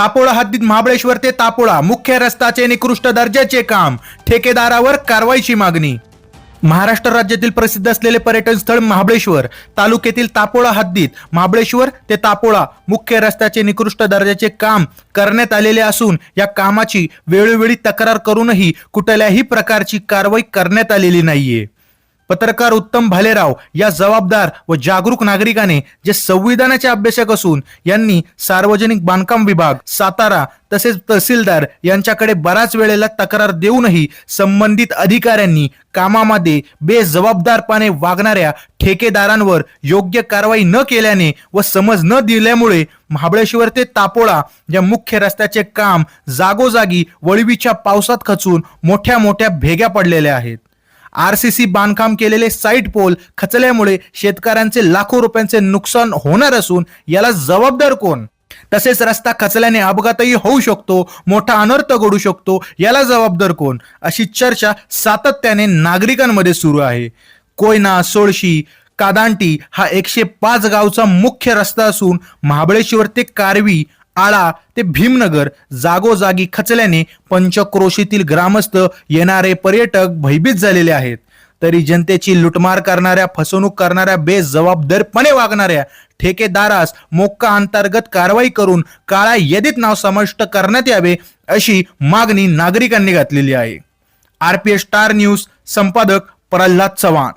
तापोळा हद्दीत महाबळेश्वर ते तापोळा मुख्य रस्त्याचे निकृष्ट दर्जाचे काम ठेकेदारावर कारवाईची मागणी. महाराष्ट्र राज्यातील प्रसिद्ध असलेले पर्यटन स्थळ महाबळेश्वर तालुक्यातील तापोळा हद्दीत महाबळेश्वर ते तापोळा मुख्य रस्त्याचे निकृष्ट दर्जाचे काम करण्यात आलेले असून या कामाची वेळोवेळी तक्रार करूनही कुठल्याही प्रकारची कारवाई करण्यात आलेली नाहीये. पत्रकार उत्तम भालेराव या जबाबदार व जागरूक नागरिकाने जे संविधानाचे अभ्यासक असून यांनी सार्वजनिक बांधकाम विभाग सातारा तसेच तहसीलदार यांच्याकडे बराच वेळेला तक्रार देऊनही संबंधित अधिकाऱ्यांनी कामामध्ये बेजबाबदारपणे वागणाऱ्या ठेकेदारांवर योग्य कारवाई न केल्याने व समज न दिल्यामुळे महाबळेश्वर ते तापोळा या मुख्य रस्त्याचे काम जागोजागी वळवीच्या पावसात खचून मोठ्या मोठ्या भेग्या पडलेल्या आहेत. आर सी सी बांधकाम केलेले साईट पोल खचल्यामुळे शेतकऱ्यांचे लाखो रुपयांचे नुकसान होणार असून याला जबाबदार कोण? तसेच रस्ता खचल्याने अपघातही होऊ शकतो मोठा अनर्थ घडू शकतो याला जबाबदार कोण? अशी चर्चा सातत्याने नागरिकांमध्ये सुरू आहे. कोयना सोळशी कादांटी हा एकशे पाच गावचा मुख्य रस्ता असून महाबळेश्वर ते कारवी आळा ते भीमनगर जागोजागी खचल्याने पंचक्रोशीतील ग्रामस्थ येणारे पर्यटक भयभीत झालेले आहेत. तरी जनतेची लुटमार करणाऱ्या फसवणूक करणाऱ्या बेजबाबदारपणे वागणाऱ्या ठेकेदारास मोक्का अंतर्गत कारवाई करून काळा यदीत नाव समाविष्ट करण्यात यावे अशी मागणी नागरिकांनी घातलेली आहे. आरपीएस स्टार न्यूज संपादक प्रल्हाद चव्हाण